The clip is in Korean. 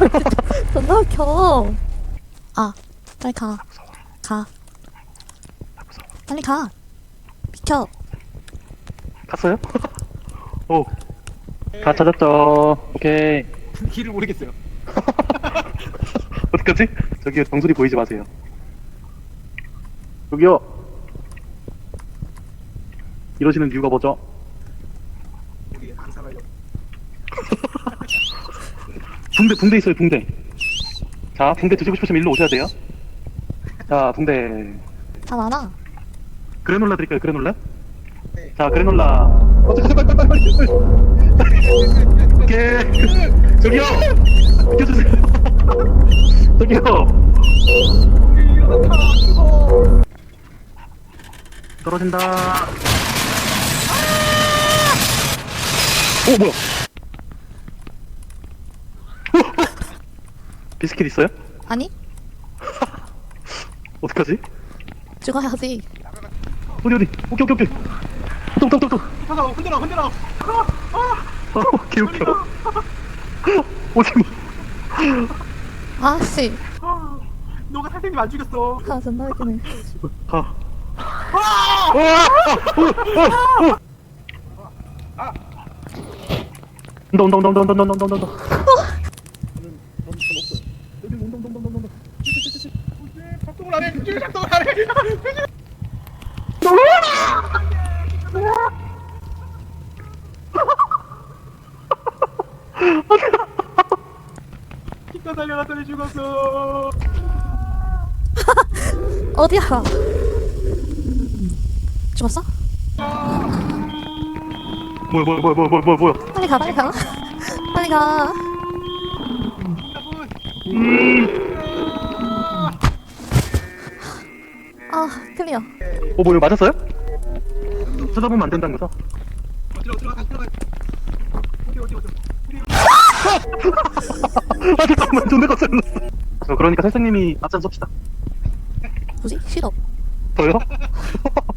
존나 웃겨. 아, 빨리 가. 가. 빨리 가. 비켜. 갔어요? 오. 다 찾았죠. 오케이. 길을 모르겠어요. 어떡하지? 저기요, 정수리 보이지 마세요. 저기요. 이러시는 이유가 뭐죠? 우리 안 살아요. 붕대, 붕대 있어요, 붕대. 자, 붕대 드시고 싶으시면 일로 오셔야 돼요. 자, 붕대. 다 많아. 그래놀라 드릴까요, 그래놀라? 네. 자, 그래놀라. 어, 잠깐, 빨리, 빨리, 빨리. 오케이. 저기요! 비켜주세요. 저기요! 떨어진다. 오, 뭐야? 비스킷 있어요? 아니? 어떡하지? 죽어야지. 어디, 어디? 오케이, 오케이, 오케이. 또. 가서 흔들어 흔들어. 아, 오케이, 웃겨. 오지 마. 아씨. 아, 너가 선생님 안 죽였어. 아, 존나 웃기네. 가. 와! 오! 오! 오! 온다, 온다, 온다, 온다, 온다, 온다, 온다, 온다. 작동을 안 해. 줄 작동을 안 해. 기가 달려갔더니 죽었어. 어디야? 죽었어? 뭐야, 뭐야, 뭐야, 뭐야, 뭐야, 뭐야. 빨리 가, 빨리 가. 빨리 가. 아, 클리어. 어, 뭐야, 맞았어요? 쳐다보면 안 된다는 거죠? 아, 잠깐만, 존나 깜짝 놀랐어. 저 그러니까 선생님이 앞장 섭시다. 뭐지? 싫어. 저요?